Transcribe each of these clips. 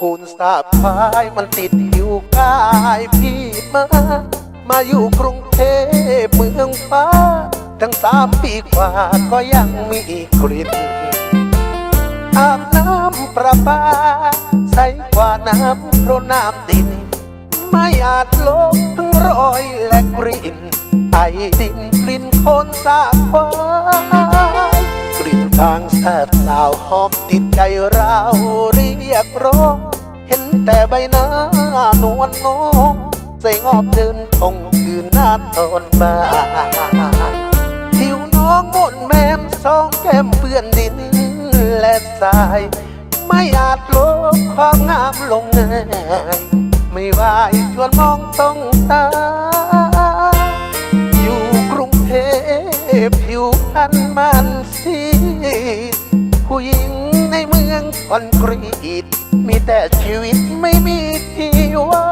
คูณสาบพายมันติดอยู่กายพี่มา มาอยู่กรุงเทพเมืองฟ้า ตั้งสามปีกว่าก็ยังมีกลิ่นอาบน้ำประปา ใสกว่าน้ำเพราะน้ำดิน ไม่อาจลบทั้งรอยและกลิ่นไอดินกลิ่นคนสาบควายกลิ่นทางแสบสาวหอมติดใจเราเรียกร้อง เห็นแต่ใบหน้านวลน้องใส่งอบเดินทงคืนหน้าตอนบ่ายผิวน้องมนแมมสองแก้มเปื้อนดินและทราย ไม่อาจลบความงามลงง่ายไม่ว่าชวนมองต้องตา คอนกรีตมีแต่ชีวิตไม่มีที่ว่า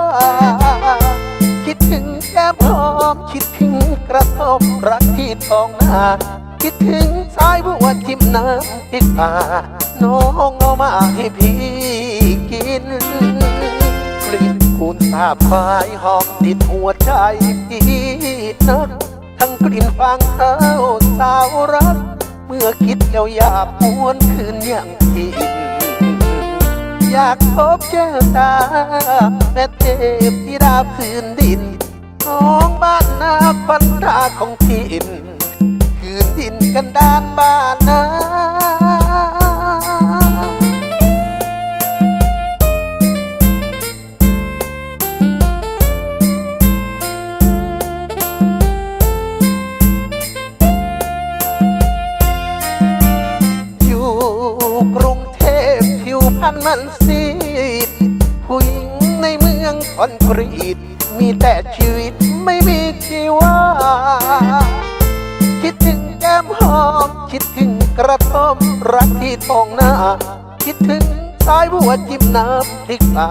คิดถึงแก้มหอมคิดถึงกระทบรักที่ท้องนาคิดถึงสายบัวจิ้มน้ำพริกป่าน้องเอามาให้พี่กินกลิ่นคูณสาบพายหอมติดหัวใจพี่นักทั้งกลิ่นฟางเท้าสาวรักเมื่อคิดแล้วอยากหวนคืนอย่างที่ อยากพบเจอตาแม่เทพธิดาพื้นดินน้องบ้านนาควันตาของทินคืนดินกันดานบ้านนาอยู่กรุง ผิวพรรณมันซีดผู้หญิงในเมืองคอนกรีต มีแต่ชีวิตไม่มีชีวา คิดถึงแก้มหอม คิดถึงกระท่อมรักที่ทองนาคิดถึงสายบัวจิ้มน้ำพริกปลา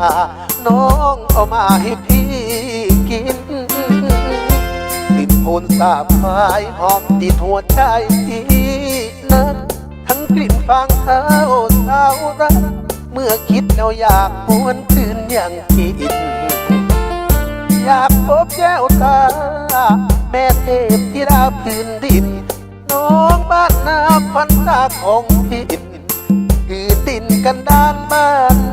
น้องเอามาให้พี่กินกลิ่นโคนสาบพายหอมติดหัวใจพี่นักทั้งกลิ่นฟางเท้า มื่อคิดแล้วอยากหวนคืนอย่างกินอยากพบแก้วตา แม่เทพที่ดาพื้นดิน น้องบ้านนาพันตาของพินคือดินกันดานบ้าน